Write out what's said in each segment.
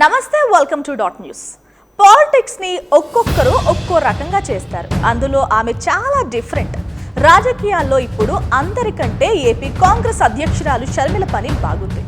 నమస్తే welcome to dot news పాలిటిక్స్ని ఒక్కొక్కరు ఒక్కో రకంగా చేస్తారు. అందులో ఆమె చాలా డిఫరెంట్ రాజకీయాల్లో ఇప్పుడు అందరికంటే ఏపీ కాంగ్రెస్ అధ్యక్షురాలు షర్మిల పని బాగుంది.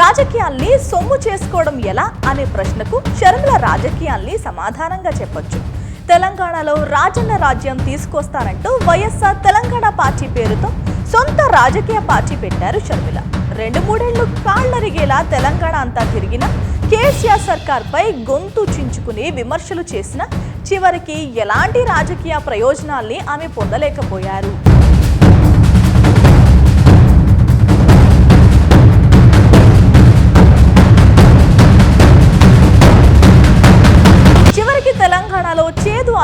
రాజకీయాల్ని సొమ్ము చేసుకోవడం ఎలా అనే ప్రశ్నకు షర్మిల రాజకీయాల్ని సమాధానంగా చెప్పొచ్చు. తెలంగాణలో రాజన్న రాజ్యం తీసుకొస్తానంటూ వైఎస్ఆర్ తెలంగాణ పార్టీ పేరుతో సొంత రాజకీయ పార్టీ పెట్టారు షర్మిల. రెండు మూడేళ్ళు కాళ్ళరిగేలా తెలంగాణ అంతా తిరిగిన కేసీఆర్ సర్కార్పై గొంతు చించుకుని విమర్శలు చేసిన చివరికి ఎలాంటి రాజకీయ ప్రయోజనాల్ని ఆమె పొందలేకపోయారు.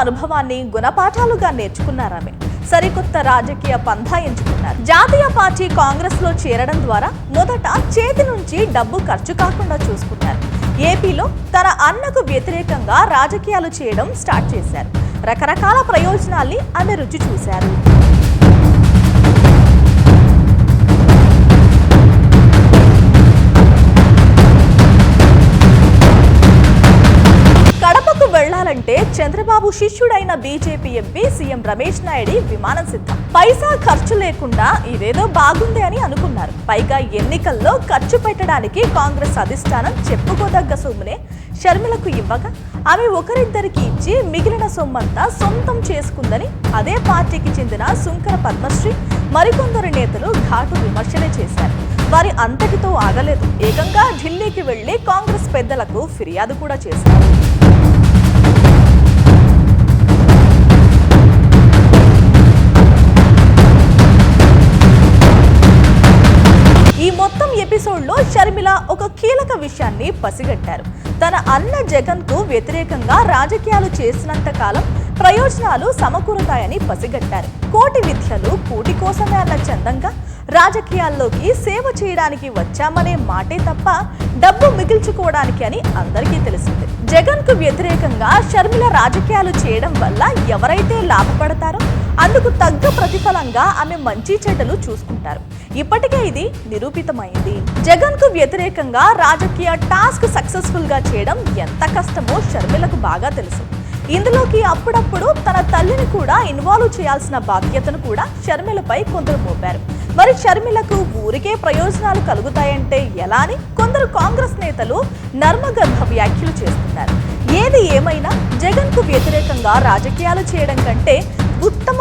అనుభవాన్ని గుణపాఠాలుగా నేర్చుకున్నారామె. సరికొత్త రాజకీయ పంథా ఎంచుకున్నారు. జాతీయ పార్టీ కాంగ్రెస్లో చేరడం ద్వారా మొదట చేతి నుంచి డబ్బు ఖర్చు కాకుండా చూసుకున్నారు. ఏపీలో తన అన్నకు వ్యతిరేకంగా రాజకీయాలు చేయడం స్టార్ట్ చేశారు. రకరకాల ప్రయోజనాల్ని ఆమె రుచి చూశారు. అంటే చంద్రబాబు శిష్యుడైన బీజేపీ ఎంపీ సీఎం రమేష్ నాయుడి విమానం సిద్ధం. పైసా ఖర్చు లేకుండా ఇదేదో బాగుంది అని అనుకున్నారు. పైగా ఎన్నికల్లో ఖర్చు పెట్టడానికి కాంగ్రెస్ అధిష్టానం చెప్పుకోదగ్గ సొమ్మునే షర్మిలకు ఇవ్వగా ఆమె ఒకరిద్దరికి ఇచ్చి మిగిలిన సొమ్మంతా సొంతం చేసుకుందని అదే పార్టీకి చెందిన సుంకర పద్మశ్రీ మరికొందరు నేతలు ఘాటు విమర్శలే చేశారు. వారి అంతటితో ఆగలేదు. ఏకంగా ఢిల్లీకి వెళ్ళి కాంగ్రెస్ పెద్దలకు ఫిర్యాదు కూడా చేశారు. ఈ మొత్తం ఎపిసోడ్లో షర్మిల ఒక కీలక విషయాన్ని పసిగట్టారు. తన అన్న జగన్కు వ్యతిరేకంగా రాజకీయాలు చేసినంత కాలం ప్రయోజనాలు సమకూరుతాయని పసిగట్టారు. కోటి విద్యలు కూటి కోసమే అన్న చందంగా రాజకీయాల్లోకి సేవ చేయడానికి వచ్చామనే మాటే తప్ప డబ్బు మిగిల్చుకోవడానికి అని అందరికీ తెలిసింది. జగన్కు వ్యతిరేకంగా షర్మిల రాజకీయాలు చేయడం వల్ల ఎవరైతే లాభపడతారో అందుకు తగ్గ ప్రతిఫలంగా ఆమె మంచి చెడ్డలు చూసుకుంటారు. ఇప్పటికే ఇది నిరూపితమైంది. జగన్కు వ్యతిరేకంగా రాజకీయ టాస్క్ సక్సెస్ఫుల్గా చేయడం ఎంత కష్టమో షర్మిలకు బాగా తెలుసు. ఇందులోకి అప్పుడప్పుడు తన తల్లిని కూడా ఇన్వాల్వ్ చేయాల్సిన బాధ్యతను కూడా షర్మిలపై కొందరు మోపారు. మరి షర్మిలకు ఊరికే ప్రయోజనాలు కలుగుతాయంటే ఎలా అని కొందరు కాంగ్రెస్ నేతలు నర్మగర్భ వ్యాఖ్యలు చేస్తున్నారు. ఏది ఏమైనా జగన్కు వ్యతిరేకంగా రాజకీయాలు చేయడం కంటే ఉత్తమ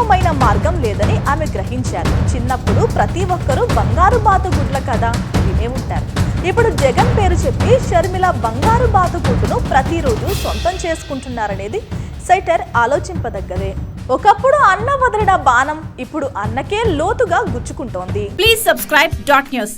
లేదని ఆమె గ్రహించారు. చిన్నప్పుడు ప్రతి ఒక్కరూ బంగారు బాతుగుడ్ల కదా వినే ఉంటారు. ఇప్పుడు జగన్ పేరు చెప్పి షర్మిల బంగారు బాతుగుడ్డును ప్రతిరోజు సొంతం చేసుకుంటున్నారనేది సైటర్ ఆలోచింపదగ్గదే. ఒకప్పుడు అన్న వదిలిన బాణం ఇప్పుడు అన్నకే లోతుగా గుచ్చుకుంటోంది. Please subscribe dot news